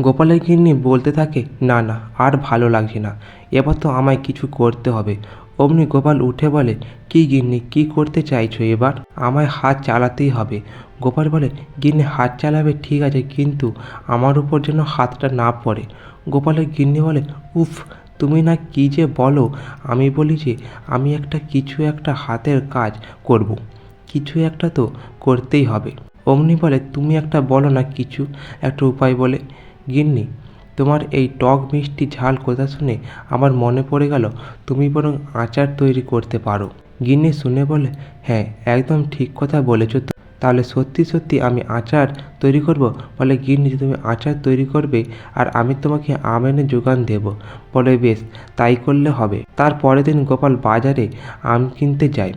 গোপালের গিন্নি বলতে থাকে, না না, আর ভালো লাগছে না। এবার তো আমায় কিছু করতে হবে। অমনি গোপাল উঠে বলে, কি গিন্নি, কি করতে চাইছো এবার? আমায় হাত চালাতেই হবে। গোপাল বলে, গিন্নি, হাত চালাবে ঠিক আছে, কিন্তু আমার উপর যেন হাতটা না পড়ে। গোপালের গিন্নি বলে, উফ, তুমি না কি যে বলো, আমি বলি যে আমি একটা কিছু একটা হাতের কাজ করব। কিছু একটা তো করতেই হবে। অমনি বলে, তুমি একটা বলো না কিছু, একটা উপায় বলে। গিন্নি, তোমার এই টক মিষ্টি ঝাল কথা শুনে আমার মনে পড়ে গেল, তুমি বরং আচার তৈরি করতে পারো। গিন্নি শুনে বলে হ্যাঁ একদম ঠিক কথা বলেছ তো। তাহলে সত্যি সত্যি আমি আচার তৈরি করব? বলে, গিন্নি, তুমি আচার তৈরি করবে আর আমি তোমাকে আম এনে যোগান দেব। বলে, বেশ, তাই করলে হবে। তার পরের দিন গোপাল বাজারে আম কিনতে যায়।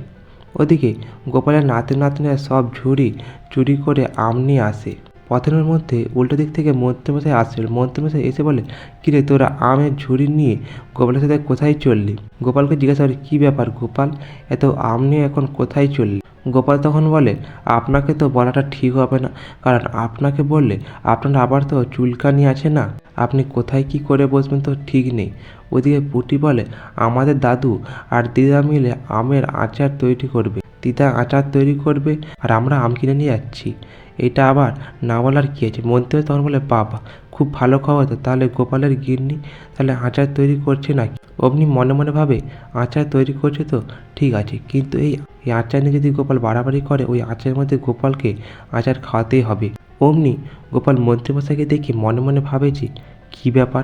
ওদিকে গোপালের নাতি নাতনিরা সব ঝুড়ি চুরি করে আম নিয়ে আসে। পথের মধ্যে, উল্টো দিক থেকে মন্ত্রীমশাই আসছিল মন্ত্রীমশাই এসে বলে কিরে, তোরা আমের ঝুড়ি নিয়ে গোপালের সাথে কোথায় চললি? গোপালকে জিজ্ঞাসা করে কী ব্যাপার গোপাল? এত আম নিয়ে এখন কোথায় চললি? গোপাল তখন বলে, আপনাকে তো বলাটা ঠিক হবে না। কারণ আপনাকে বললে আপনার আবার তো চুলকানি আছে না। আপনি কোথায় কি করে বসবেন তো ঠিক নেই। ওদিকে পুটি বলে, আমাদের দাদু আর দিদা মিলে আমের আচার তৈরি করবে। দিদা আচার তৈরি করবে আর আমরা আম কিনে নিয়ে যাচ্ছি। এটা আবার না বলার কী আছে? মন্ত্রী তখন বলে বাবা খুব ভালো খাওয়া তো। তাহলে গোপালের গিন্নি তাহলে আচার তৈরি করছে নাকি? অমনি মনে মনে ভাবে, আচার তৈরি করছে তো, ঠিক আছে। কিন্তু এই এই আচার নিয়ে যদি গোপাল বাড়াবাড়ি করে, ওই আচারের মধ্যে গোপালকে আচার খাওয়াতেই হবে। অমনি গোপাল মন্ত্রীমশাইকে দেখে মনে মনে ভাবে যে, কী ব্যাপার?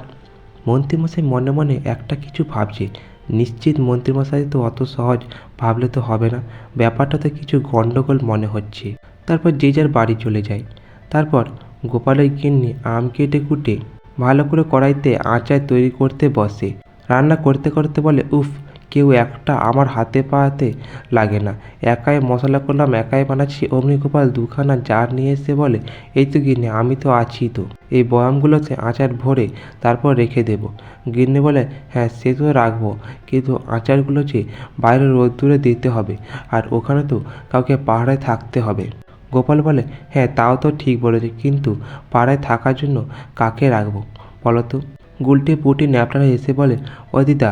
মন্ত্রীমশাই মনে মনে একটা কিছু ভাবছে। নিশ্চিত মন্ত্রীমশাই তো অত সহজ ভাবলে তো হবে না। ব্যাপারটাতে কিছু গণ্ডগোল মনে হচ্ছে। তারপর যে যার বাড়ি চলে যায়। তারপর গোপালের গিন্নি আম কেটে কুটে ভালো করে কড়াইতে আচার তৈরি করতে বসে। রান্না করতে করতে বলে, উফ কেউ একটা আমার হাতে পাতে লাগে না। একাই মশলা করলাম, একাই বানাচ্ছি। অমনি গোপাল দুখানা জার নিয়ে এসে বলে, এই তো গিন্নি, আমি তো আছি তো। এই বয়ামগুলোতে আচার ভরে তারপর রেখে দেবো। গিন্নি বলে হ্যাঁ সে তো রাখব, কিন্তু আচারগুলো যে বাইরে রোদ্দুরে দিতে হবে, আর ওখানে তো কাউকে পাহাড়ে থাকতে হবে। গোপাল বলে হ্যাঁ তাও তো ঠিক বলেছে, কিন্তু পাড়ায় থাকার জন্য কাকে রাখব বলো তো? গুলটে পুটি ন্যাপটারা এসে বলে, ও দিদা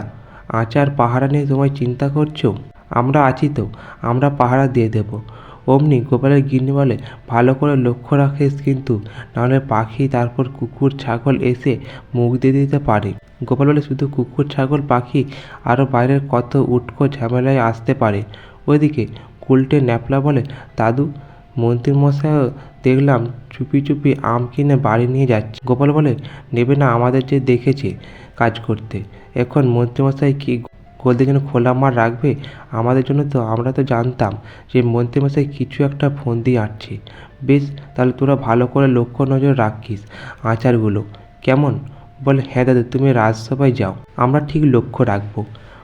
আচার পাহারা নিয়ে তোমায় চিন্তা করছ? আমরা আছি তো, আমরা পাহারা দিয়ে দেবো। অমনি গোপালের গিন্নি বলে, ভালো করে লক্ষ্য রাখিস কিন্তু, নাহলে পাখি, তারপর কুকুর, ছাগল এসে মুখ দিয়ে দিতে পারে। গোপাল বলে, শুধু কুকুর, ছাগল, পাখি আরও বাইরের কত উটকো ঝামেলায় আসতে পারে। ওইদিকে কুলটে ন্যাপলা বলে, দাদু মন্ত্রী মন্ত্রীমশাইও দেখলাম চুপি চুপি আম কিনে বাড়ি নিয়ে যাচ্ছে। গোপাল বলে, নেবে না, আমাদের যে দেখেছে কাজ করতে। এখন মন্ত্রীমশাই কি গোলদের জন্য খোলা মার রাখবে? আমাদের জন্য তো, আমরা তো জানতাম যে মন্ত্রীমশাই কিছু একটা ফোন দিয়ে আসছে। বেশ, তাহলে তোরা ভালো করে লক্ষ্য নজর রাখিস আচারগুলো। কেমন? বলে হ্যাঁ দাদা, তুমি রাজসভায় যাও। আমরা ঠিক লক্ষ্য রাখব।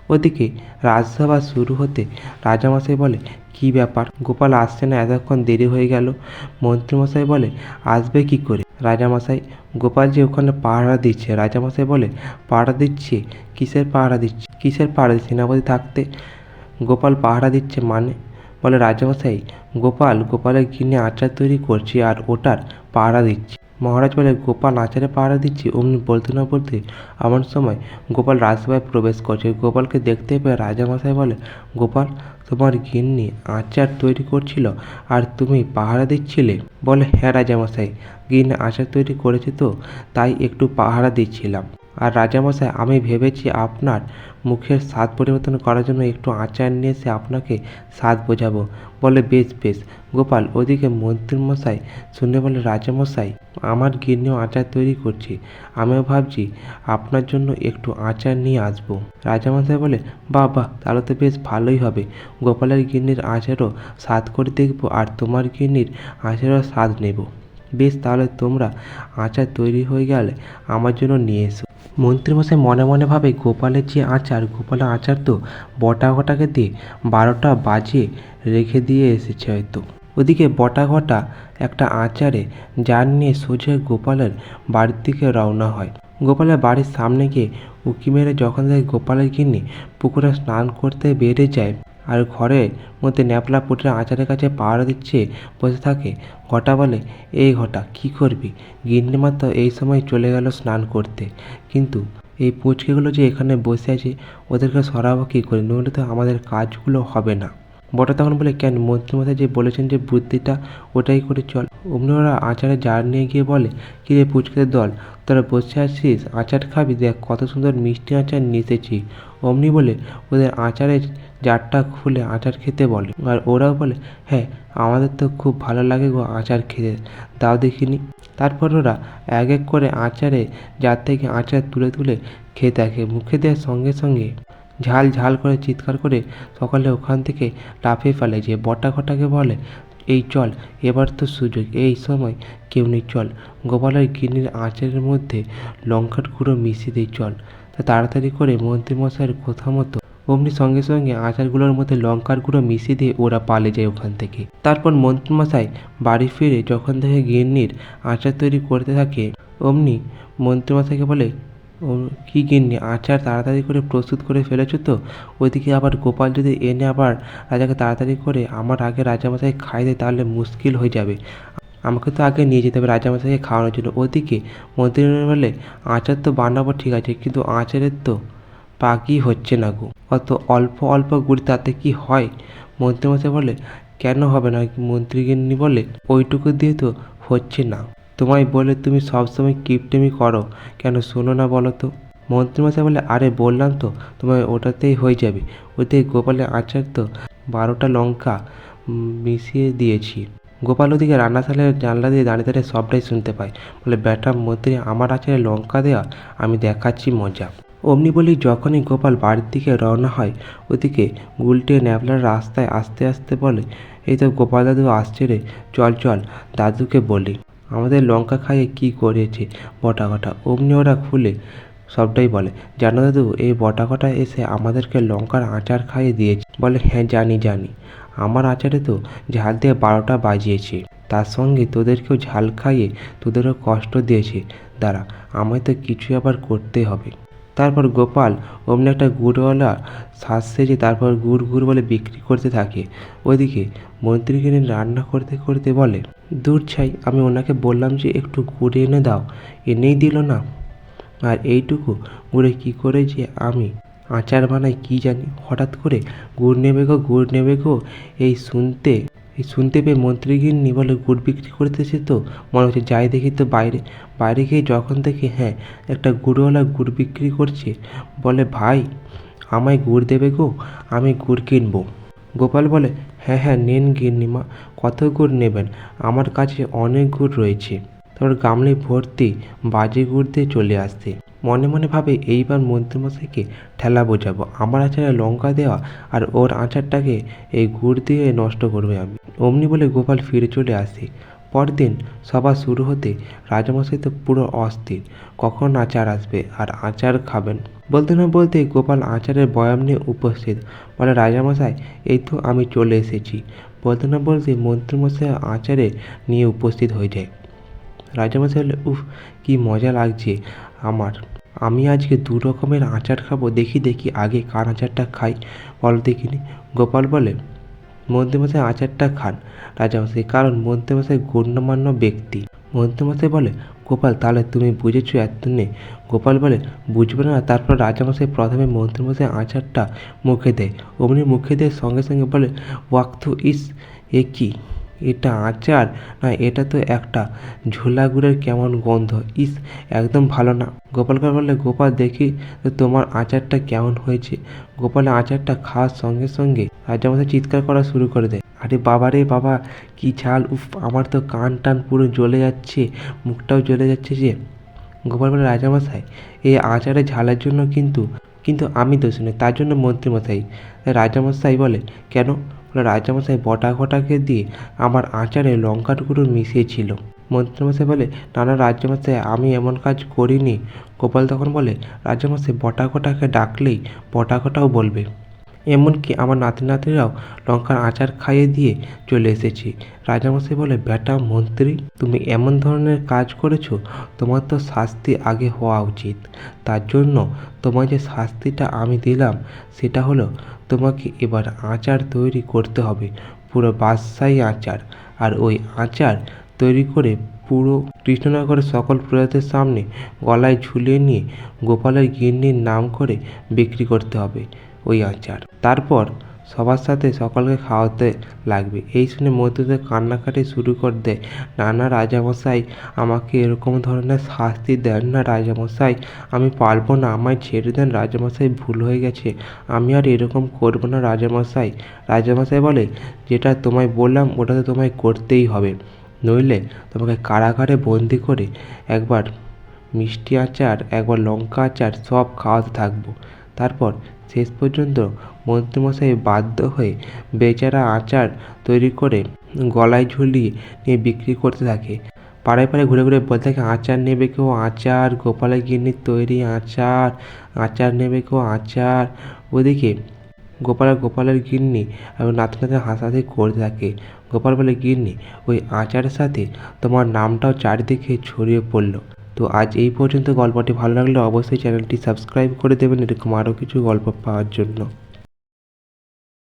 ওদিকে রাজসভা শুরু হতে রাজামশাই বলে, কী ব্যাপার? গোপাল আসছে না এতক্ষণ দেরি হয়ে গেল? মন্ত্রীমশাই বলে, আসবে কি করে? রাজামশাই গোপালজি ওখানে পাহারা দিচ্ছে, রাজামশাই বলে, পাহারা দিচ্ছে? কিসের পাহারা দিচ্ছে? কিসের পাহারা সেনাপতি থাকতে গোপাল পাহারা দিচ্ছে মানে? বলে, রাজামশাই, গোপাল, গোপালের ঘিনে আচার তৈরি করছে আর ওটার পাহারা দিচ্ছে। মহারাজ বলে, গোপাল আচারে পাহারা দিচ্ছি, অমনি বলতে না বলতে এমন সময় গোপাল রাজসভায় প্রবেশ করছে। গোপালকে দেখতে পেয়ে রাজামশাই বলে, গোপাল, তোমার গিন্নি আচার তৈরি করছিল আর তুমি পাহারা দিচ্ছিলে? বলে হ্যাঁ রাজামশাই, গিন্নি আচার তৈরি করেছে তো, তাই একটু পাহারা দিচ্ছিলাম। আর রাজামশাই, আমি ভেবেছি আপনার মুখের স্বাদ পরিবর্তন করার জন্য একটু আচার নিয়ে এসে আপনাকে স্বাদ বোঝাবো। বলে, বেশ বেশ। গোপাল, ওদিকে মন্ত্রীমশাই শুনে বলে, রাজামশাই, আমার গিন্নিও আচার তৈরি করছি। আমিও ভাবছি আপনার জন্য একটু আচার নিয়ে আসব। রাজামশাই বলে, বাহ বাহ, তাহলে তো বেশ ভালোই হবে। গোপালের গিন্নির আচারও স্বাদ করে দেখব আর তোমার গিন্নির আচারও স্বাদ নেব। বেশ, তাহলে তোমরা আচার তৈরি হয়ে গেলে আমার জন্য নিয়ে এসো। মন্ত্রীমশাই মনে মনে ভাবে, গোপালের যে আচার, গোপালের আচার তো বটা ঘটাকে দিয়ে বারোটা বাজে রেখে দিয়ে এসেছে হয়তো। ওদিকে বটা ঘটা একটা আচারে যার নিয়ে সোজা গোপালের বাড়ির দিকে রওনা হয়। গোপালের বাড়ির সামনে গিয়ে উকি মেরে যখন দেখে গোপালের গিন্নি পুকুরে স্নান করতে বেড়ে যায় আর ঘরের মধ্যে ন্যাপলা পুটরা আচারের কাছে পাহারা দিচ্ছে, বসে থাকে। ঘটা বলে, এই ঘটা, কি করবি? গিন্নিমা তো এই সময় চলে গেল স্নান করতে। কিন্তু এই পুচকেগুলো যে এখানে বসে আছে, ওদেরকে সরাবো কী করে? নইলে তো আমাদের কাজগুলো হবে না। বটা তখন বলে, কেন? মন্ত্রীমশাই যে বলেছেন যে বুদ্ধিটা, ওটাই করে চল। অমনি ওরা আচারে জার নিয়ে গিয়ে বলে, কি রে পুচকেদের দল? তোরা বসে আছিস? আচার খাবি? দেখ, কত সুন্দর মিষ্টি আচার এসেছি অমনি বলে, ওদের আচারের জারটা খুলে আচার খেতে বলে। আর ওরাও বলে হ্যাঁ আমাদের তো খুব ভালো লাগে গো আচার খেতে। দাও দেখিনি। তারপর ওরা এক এক করে আচারে যার থেকে আচার তুলে তুলে খেয়ে থাকে মুখে দেওয়ার সঙ্গে সঙ্গে ঝাল ঝাল করে চিৎকার করে সকালে ওখান থেকে লাফিয়ে ফেলে যে বটা ঘটাকে বলে, এই চল, এবার তো সুযোগ, এই সময় কেউ নেই, চল। গোপালের গিন্নির আচারের মধ্যে লঙ্কার গুঁড়ো মিশিয়ে দিই, চল। তাড়াতাড়ি করে মন্ত্রীমশাইয়ের কথা মতো অমনি সঙ্গে সঙ্গে আচারগুলোর মধ্যে লঙ্কার গুঁড়ো মিশিয়ে দিয়ে ওরা পালে যায় ওখান থেকে। তারপর মন্ত্রীমশাই বাড়ি ফিরে যখন থেকে গিন্নির আচার তৈরি করতে থাকে, অমনি মন্ত্রীমশাইকে বলে কী গিন্নি, আচার তাড়াতাড়ি করে প্রস্তুত করে ফেলেছো তো? ওইদিকে আবার গোপাল যদি এনে আবার রাজাকে তাড়াতাড়ি করে আমার আগে রাজামশাই খাই দেয় তাহলে মুশকিল হয়ে যাবে। আমাকে তো আগে নিয়ে যেতে হবে রাজামশাইকে খাওয়ানোর জন্য। ওদিকে মন্ত্রী বলে, আচার তো বানাবো ঠিক আছে, কিন্তু আচারের তো পাকই হচ্ছে না গো। অত অল্প অল্প গুড় তাতে কি হয়? মন্ত্রীমশাই বলে, কেন হবে না? মন্ত্রীগিন্নি বলে, ওইটুকু দিয়ে তো হচ্ছে না। তোমায় বলে তুমি সবসময় কিপটেমি করো। কেন শোনো না বলো তো? মন্ত্রীমশাই বলে, আরে বললাম তো তোমার ওটাতেই হয়ে যাবে। ওতে গোপালের আচার তো বারোটা লঙ্কা মিশিয়ে দিয়েছি। গোপাল ওদিকে রান্নাশালের জানলা দিয়ে দাঁড়িয়ে দাঁড়িয়ে সবটাই শুনতে পায়। বলে, ব্যাটা মন্ত্রী, আমার আচারে লঙ্কা দেওয়া আমি দেখাচ্ছি মজা। অমনি বলি যখনই গোপাল বাড়ির দিকে রওনা হয়, ওদিকে গুলটে ন্যাবলার রাস্তায় আস্তে আস্তে বলে, এই তো গোপাল দাদু আসছে রে, চল চল, দাদুকে বলি। আমাদের লঙ্কা খাইয়ে কি করেছে বটা কটা? অমনি ওরা খুলে সবটাই বলে, জানো দাদু, এই বটা কটা এসে আমাদেরকে লঙ্কার আচার খাইয়ে দিয়েছে। বলে হ্যাঁ জানি জানি। আমার আচারে তো ঝাল দিয়ে বারোটা বাজিয়েছে। তার সঙ্গে তোদেরকেও ঝাল খাইয়ে তোদেরও কষ্ট দিয়েছে। দাঁড়া, আমায় তো কিছু আবার করতে হবে। তারপর গোপাল অমনি একটা গুড়ওয়ালা শ্বাস সেজে তারপর গুড় গুড় বলে বিক্রি করতে থাকে। ওইদিকে মন্ত্রীকে রান্না করতে করতে বলে, দূর ছাই, আমি ওনাকে বললাম যে একটু গুড় এনে দাও, এনেই দিল না। আর এইটুকু গুড়ে কি করে যে আমি আচার বানাই কি জানি, হঠাৎ করে গুড় নেবে গো, গুড় নেবে গো, এই শুনতে শুনতে পেয়ে মন্ত্রীগিন্নি বলে গুড় বিক্রি করতেছে তো? মনে হচ্ছে যাই দেখি তো বাইরে বাইরে গিয়ে যখন দেখি হ্যাঁ একটা গুড়ওয়ালা গুড় বিক্রি করছে। বলে, ভাই, আমায় গুড় দেবে গো, আমি গুড় কিনবো। গোপাল বলে হ্যাঁ হ্যাঁ নেন গিন্নিমা, কত গুড় নেবেন? আমার কাছে অনেক গুড় রয়েছে। তারপর গামলি ভর্তি বাজে গুড় দিয়ে চলে আসতে মনে মনে ভাবে এইবার মন্ত্রীমশাইকে ঠেলা বোঝাবো। আমার আচারে লঙ্কা দেওয়া আর ওর আচারটাকে এই গুড় দিয়ে নষ্ট করবে আমি। অমনি বলে গোপাল ফিরে চলে আসে। পরদিন সভা শুরু হতে রাজামশাই তো পুরো অস্থির। কখন আচার আসবে আর আচার খাবেন? বলতে না বলতে গোপাল আচারের বয়াম নিয়ে উপস্থিত। বলে, রাজামশাই, এই তো আমি চলে এসেছি। বলতে না বলতে মন্ত্রীমশাই আচারে নিয়ে উপস্থিত হয়ে যায়। রাজামশাই বলে, উফ, কি মজা লাগছে আমার। আমি আজকে দু রকমের আচার খাব, দেখি দেখি, আগে কার আচারটা খাই, বল দেখিনি গোপাল বলে মন্ত্রীমশাই আচারটা খান। রাজামশাই, কারণ মন্ত্রীমশাই গণ্যমান্য ব্যক্তি। মন্ত্রীমশাই বলে, গোপাল, তাহলে তুমি বুঝেছ এতদিনে গোপাল বলে, বুঝবে না, তারপর রাজামশাই প্রথমে মন্ত্রীমশাই আচারটা মুখে দেয়। অমনি মুখে দেয় সঙ্গে সঙ্গে বলে ওয়াক্থু ইস, এ কি? এটা আচার? না, এটা তো একটা। ঝোলা গুড়ের কেমন গন্ধ? ইস, একদম ভালো না। গোপালকে বললে, গোপাল, দেখি তো তোমার আচারটা কেমন হয়েছে? গোপালের আচারটা খাওয়ার সঙ্গে সঙ্গে রাজামশাই চিৎকার করা শুরু করে দেয়। আরে বাবা রে বাবা, কি ঝাল, উফ, আমার তো কান টান পুরো জ্বলে যাচ্ছে, মুখটাও জ্বলে যাচ্ছে যে। গোপাল বলে, রাজামশাই, এই আচারে ঝালের জন্য কিন্তু কিন্তু আমি দোষ নই, তার জন্য মন্ত্রীমশাই। রাজামশাই বলে, কেন? রাজামশাই বটা ঘটাকে দিয়ে আমার আচারে লঙ্কার গুঁড়ো মিশিয়েছিল। মন্ত্রীমশাই বলে না না রাজ্যমশাই, আমি এমন কাজ করিনি। গোপাল তখন বলে রাজামশাই বটা ঘটাকে ডাকলেই বটা ঘটাও বলবে। এমনকি আমার নাতি নাতিরাও লঙ্কার আচার খাইয়ে দিয়ে চলে এসেছি। রাজামশাই বলে, বেটা মন্ত্রী, তুমি এমন ধরনের কাজ করেছ, তোমার তো শাস্তি আগে হওয়া উচিত। তার জন্য তোমার যে শাস্তিটা আমি দিলাম, সেটা হলো তোমাকে এবার আচার তৈরি করতে হবে, পুরো বাদশাহী আচার। আর ওই আচার তৈরি করে পুরো কৃষ্ণনগরের সকল প্রজাদের সামনে গলায় ঝুলিয়ে নিয়ে গোপালের গিন্নির নাম করে বিক্রি করতে হবে ওই আচার। তারপর সবার সাথে সকলকে খাওয়াতে লাগবে। এই শুনে মধ্যে কান্নাকাটি শুরু করে দেয়। না না রাজামশাই, আমাকে এরকম ধরনের শাস্তি দেন না রাজামশাই। আমি পারব না, আমায় ছেড়ে দেন। রাজামশাই, ভুল হয়ে গেছে। আমি আর এরকম করব না রাজামশাই। রাজামশাই বলে, যেটা তোমায় বললাম ওটা তো তোমায় করতেই হবে। নইলে তোমাকে কারাগারে বন্দি করে একবার মিষ্টি আচার, একবার লঙ্কা আচার সব খাওয়াতে থাকব। তারপর শেষ পর্যন্ত মন্ত্রীমশাই বাধ্য হয়ে বেচারা আচার তৈরি করে গলায় ঝুলিয়ে নিয়ে বিক্রি করতে থাকে। পাড়ায় পাড়ায় ঘুরে ঘুরে বলতে থাকে, আচার নেবে কেউ? আচার, গোপালের গিন্নির তৈরি আচার আচার নেবে কেউ? আচার। ওদিকে গোপাল আর গোপালের গিন্নি এবং নাতি নাতি হাসাহাসি করতে থাকে। গোপাল বলে, গিন্নি, ওই আচারের সাথে তোমার নামটাও চারিদিকে ছড়িয়ে পড়ল। তো আজ এই পর্যন্ত গল্পটি ভালো লাগলে অবশ্যই চ্যানেলটি সাবস্ক্রাইব করে দেবেন, এরকম আরও কিছু গল্প পাওয়ার জন্য।